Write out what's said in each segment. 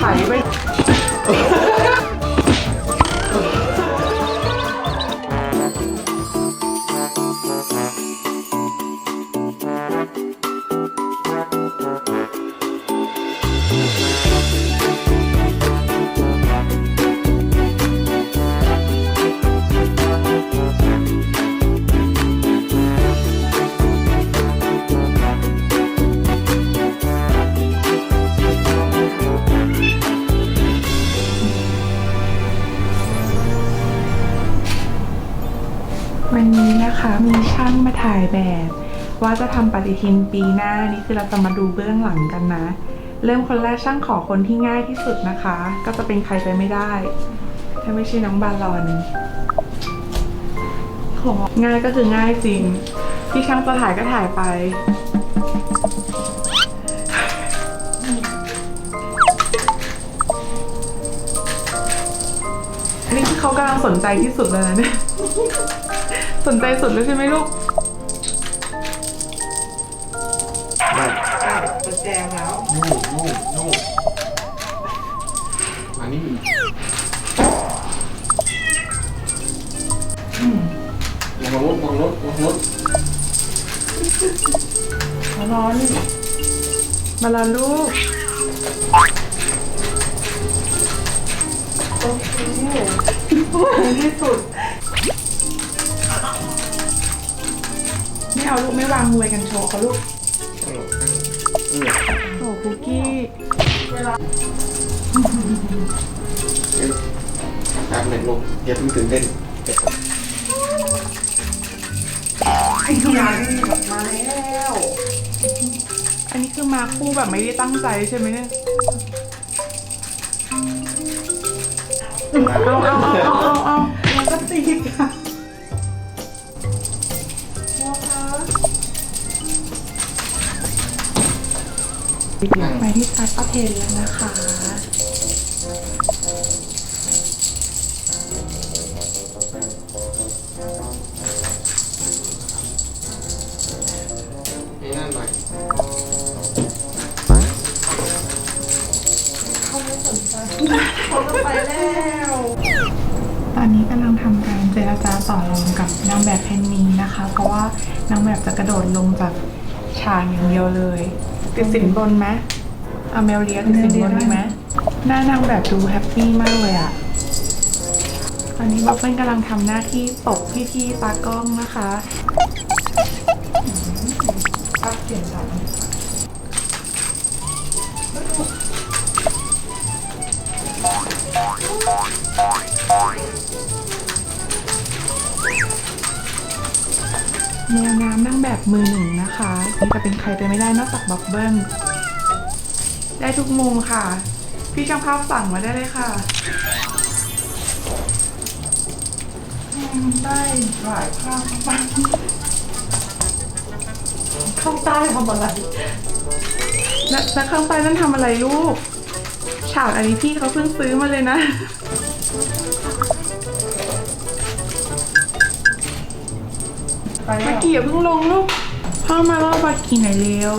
ไถไป แบบ ว่าจะทำปฏิทินปีหน้านี่คือเราจะมาดูเบื้องหลังกันนะ เริ่มคนแรกช่างขอคนที่ง่ายที่สุดนะคะ ก็จะเป็นใครไปไม่ได้ ถ้าไม่ใช่น้องบาลอนง่ายก็คือง่ายจริง ที่ช่างจะถ่ายก็ถ่ายไปนนี้คือเขากำลังสนใจที่สุดเลยนะเนี่ย สนใจสุดเลยใช่ไหมลูก มานี่ลงรถลงรถลงรถมาร้อนมาลอนลูก โอเคในที่สุด ไม่เอาลูกไม่วางมวยกันโชว์เขาลูกเออโอ้คุกกี้ ตามหนึ่งลงอย่าเพิ่งตื่นเต้นเก็บไอ้ยานี่แบบมาแล้วอันนี้คือมาคู่แบบไม่ได้ตั้งใจใช่ไหมเนี่ยเอาเอาเอาเอาเอาเอาแล้วก็ตีกันไปที่ซัดประเพนแล้วนะคะ ต่อรองกับนางแบบเพนนีนะคะ เพราะว่านางแบบจะกระโดดลงจากฉากอย่างเดียวเลยติดสินบนไหมเอาเมลเลียติดสินบนดีไหมหน้านางแบบดูแฮปปี้มากเลยอะตอนนี้บัฟเฟิลกำลังทำหน้าที่ตกพี่ๆตากล้องนะคะอัพเสียงดัง แนวน้ำนั่งแบบมือหนึ่งนะคะนี่จะเป็นใครไปไม่ได้นอกจากบับเบิ้ลได้ทุกมุมค่ะ พี่ช่างภาพสั่งมาได้เลยค่ะได้หลายภาพมากข้างใต้ทำอะไรและและข้างใต้นั่นทำอะไรลูก ฉากอันนี้พี่เขาเพิ่งซื้อมาเลยนะ บักกี้อย่าเพิ่งลงลูกพ่อมาล่อบักกี้หน่อยเร็ว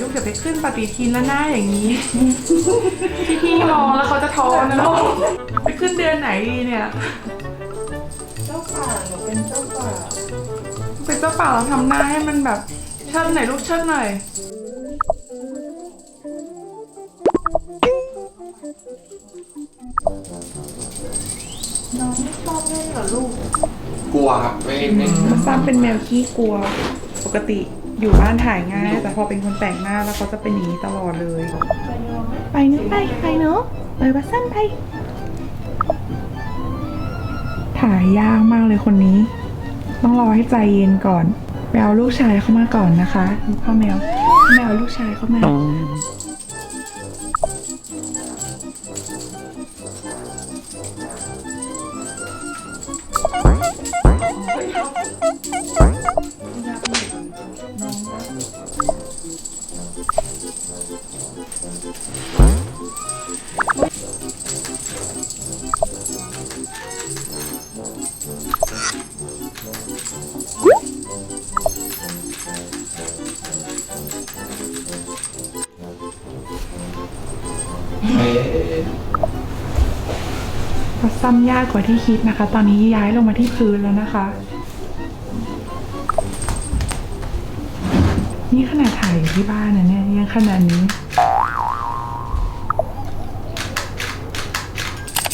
ล่อเลยลูกเดี๋ยวไปขึ้นปฏิทินแล้วหน้าอย่างนี้พี่พี่ๆมองแล้วเขาจะท้อนะลูกไปขึ้นเดือนไหนดีเนี่ยเจ้าป่าหนูเป็นเจ้าป่าเป็นเจ้าป่าเราทำหน้าให้มันแบบเชิดหน่อยลูกเชิดหน่อยน้องไม่ชอบเล่นเหรอลูกกลัวครับไม่ไม่มันซ้ำเป็นแมวขี้กลัวปกติ อยู่บ้านถ่ายง่าย แต่พอเป็นคนแต่งหน้าแล้วเขาจะเป็นอย่างนี้ตลอดเลย ไปเนอะไปไปเนอะไปวัดสั้นไป ถ่ายยากมากเลยคนนี้ ต้องรอให้ใจเย็นก่อนไปเอาลูกชายเข้ามาก่อนนะคะพ่อแมวแมวลูกชายเข้ามา ก็ซ้ำยากกว่าที่คิดนะคะ ตอนนี้ย้ายลงมาที่พื้นแล้วนะคะ นี่ขนาดถ่ายอยู่ที่บ้านนะเนี่ยยังขนาดนี้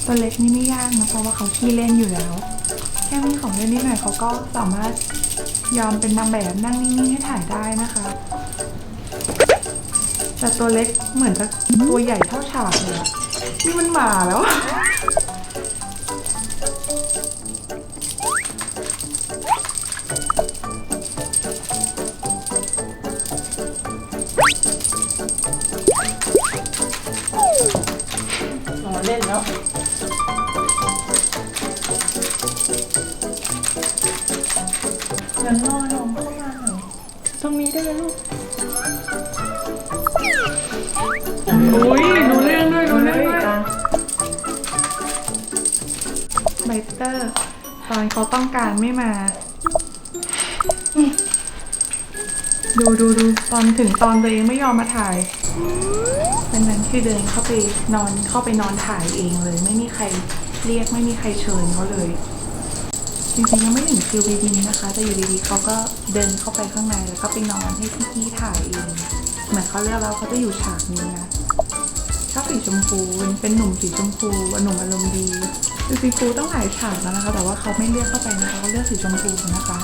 ตัวเล็กนี่ไม่ยากนะเพราะว่าเขาขี้เล่นอยู่แล้ว แค่มีของเล่นนิดหน่อยเขาก็สามารถยอมเป็นนางแบบนั่งนิ่งๆให้ถ่ายได้นะคะแต่ตัวเล็กเหมือนจะตัวใหญ่เท่าฉากเลยอะนี่มันหมาแล้ว อะรอเล่นแล้วงั้นรอน้องเข้ามาหน่อยตรงนี้ได้ไหมลูกอุ้ยรู้เรื่องด้วยรู้เรื่องด้วยไบเตอร์ ตอนเขาต้องการไม่มา ดูดูดูตอนถึงตอนตัวเองไม่ยอมมาถ่าย ดังนั้นคือเดินเข้าไปนอนเข้าไปนอนถ่ายเองเลย ไม่มีใครเรียกไม่มีใครเชิญเขาเลยจริงๆยังไม่ถึงคิวบีบินนะคะแต่อยู่ดีๆเขาก็เดินเข้าไปข้างในแล้วก็ไปนอนให้พี่ๆถ่ายเองเหมือนเขาเลือกแล้วเขาจะอยู่ฉากนี้นะชอบสีชมพูเป็นหนุ่มสีชมพูหนุ่มอารมณ์ดีคือสีชมพูต้องหลายฉากแล้วนะคะ แต่ว่าเขาไม่เลือกเข้าไปนะคะเขาเลือกสีชมพูนะคะ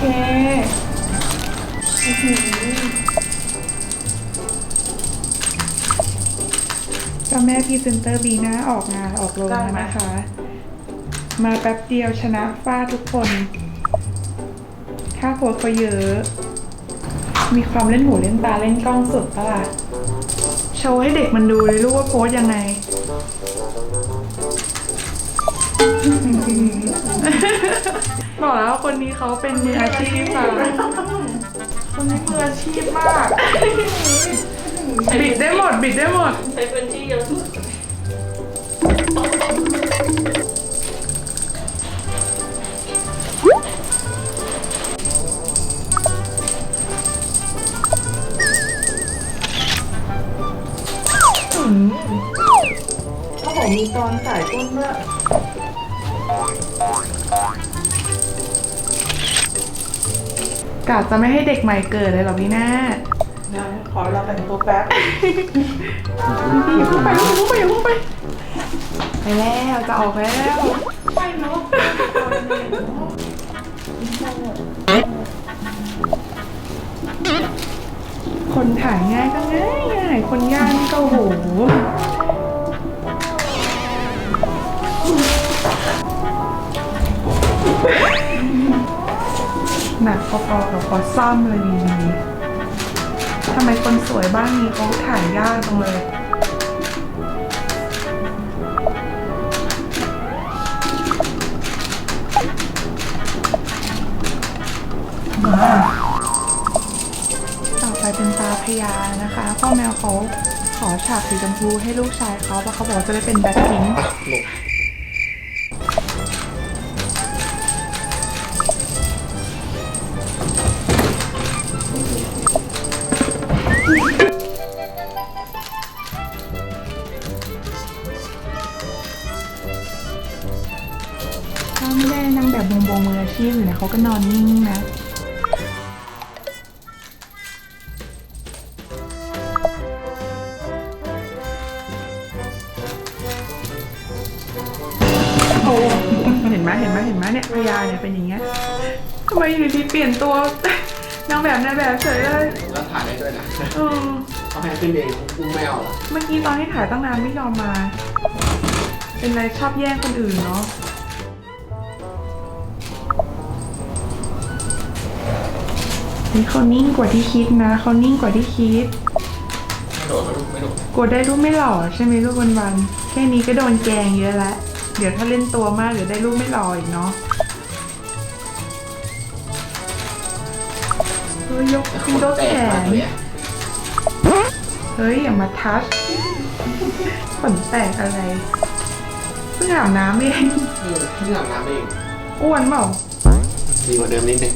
น่ารักโอเคเจ้าแม่พรีเซนเตอร์บีน่าออกงานออกโรงแล้วนะคะ มาแป๊บเดียวชนะฟาดทุกคน ค่าโพสต์เขาเยอะ มีความเล่นหูเล่นตาเล่นกล้องสุดปะล่ะโชว์ให้เด็กมันดูเลยลูกว่าโพสต์ยังไง บอกแล้วคนนี้เขาเป็นมืออาชีพค่ะคนนี้มืออาชีพมาก บิดได้หมด บิดได้หมด ใช้พื้นที่เยอะถ้าผมมีตอนสายต้นด้วย กาจะไม่ให้เด็กใหม่เกิดเลยเหรอพี่หน้านะขอเราแต่งตัวแป๊บอย่าเพิ่งไปอย่าเพิ่งไปอย่าเพิ่งไปไปแล้วจะออกแล้วไปเนาะคนถ่ายง่ายก็ง่ายง่ายคนย่างนี่ก็โอ้โห หนักพอๆกับพอซ่อมเลยดีๆทำไมคนสวยบ้านนี้เขาถ่ายยากจังเลยต่อไปเป็นตาพญานะคะพ่อแมวเขาขอฉากสีชมพูให้ลูกชายเขาเพราะเขาบอกจะได้เป็นแบ็คพิงค์ ไม่ได้นางแบบบงบงมืออาชีพอยู่เนี่ยเขาก็นอนนิ่งๆนะ โอ้เห็นไหมเห็นไหมเห็นไหมเนี่ยพญาเนี่ยเป็นอย่างเงี้ยทำไมอยู่ดีๆเปลี่ยนตัวนางแบบนางแบบเฉยเลยแล้วถ่ายได้ด้วยนะเออเขาให้ขึ้นเองอุ้มไม่เอาหรอเมื่อกี้ตอนที่ถ่ายตั้งนานไม่ยอมมา เป็นไรชอบแย่งคนอื่นเนาะ นี่เขานิ่งกว่าที่คิดนะเขานิ่งกว่าที่คิด ไม่โดดไม่โดดไม่โดดกลัวได้รูปไม่หล่อใช่ไหมลูกวันวันๆแค่นี้ก็โดนแกงเยอะแล้ว เดี๋ยวถ้าเล่นตัวมากเดี๋ยวได้รูปไม่หล่ออีกเนาะเฮ้ยยกแต่คขึ้นนยกแตแขกมากนเลยอะเฮ้ยอย่ามาทัชขนแตกอะไรเพิ่งอาบน้ำเองเออเพิ่งอาบน้ำเองอ้วนเปล่าดีกว่าเดิมนิดนึง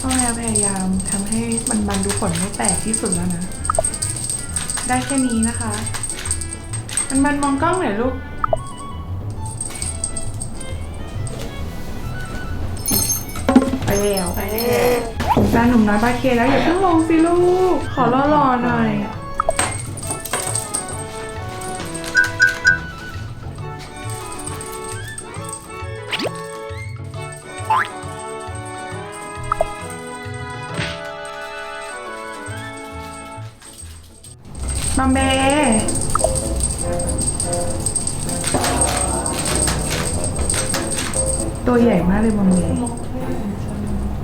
พ่อแม่พยายามทำให้มันบันดูขนไม่แตกที่สุดแล้วนะ ได้แค่นี้นะคะ มันบันมองกล้องหน่อยลูกไปแล้วไปแล้วถึงตาหนุ่มน้อยบาเคแล้วอย่าเพิ่งลงสิลูก ขอรอๆหน่อย ตัวใหญ่มากเลยมาเม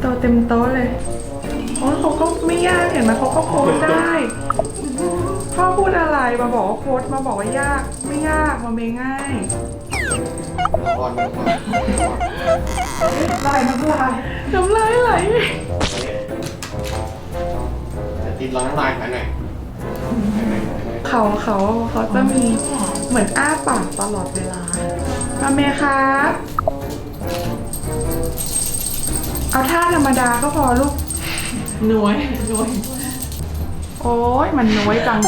ตัวเต็มโต๊ะเลยโอ้ยเขาก็ไม่ยากเห็นไหมเขาก็โพสได้พ่อพูดอะไรมาบอกว่าโพสมาบอกว่ายากไม่ยากมาเมง่ายอ่อนอ่อนลายน้ำลายน้ำลายไหลจะติดร้อนน้ำลายไปหน่อยไปหน่อยไปหน่อยเขาเขาเขาจะมีเหมือนอ้าปากตลอดเวลามาเมครับ เอาท่าธรรมดาก็พอลูก หน่วยหน่วย โอ้ยมันน้อยจัง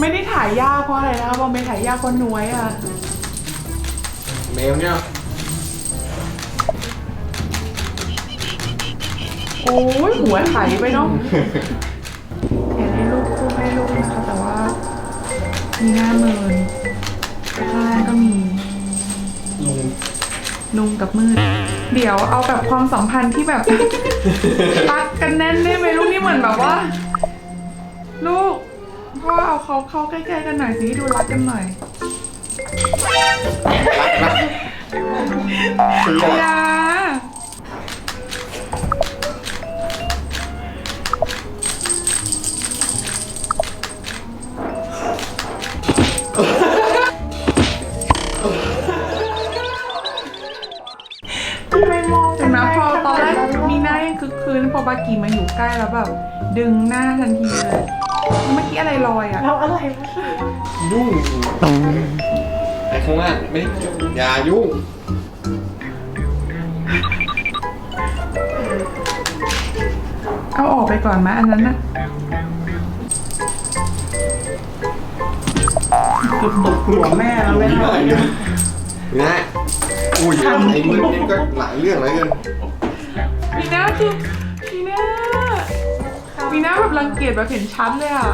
ไม่ได้ถ่ายยากเพราะอะไรนะคะบอมไปถ่ายยากเพราะน้อยอะเมลเนี่ยโอ้ยหัวไถไปเนาะเห็นให้ลูกคู่ให้ลูกนะคะแต่ว่า มีหน้าเมินข้างล่างก็มี ลุง นุ่งกับมืด เดี๋ยวเอาแบบความสัมพันธ์ที่แบบรักกันแน่นได้ไหมลูกนี่เหมือนแบบว่า ลูกพ่อเอาเขาเข้าใกล้ๆกันหน่อยสิให้ดูรักกันหน่อยรักรักคือออะไรย่า บากีมาอยู่ใกล้แล้วแบบดึงหน้าทันทีเลย เมื่อกี้อะไรลอยอะ เราอะไรวะยุ่งไอ้ข้างล่างไม่เกี่ยวอย่ายุ่งเอาออกไปก่อนไหมอันนั้นนะตบหัวแม่แล้วไม่ไม่ทำได้เลยไม่ได้อุ้ยไอ้มือนี่ก็หลายเรื่องหลายเรื่องมีหน้าคือ มีหน้ามีหน้าแบบรังเกียจแบบเห็นชัดเลยอะ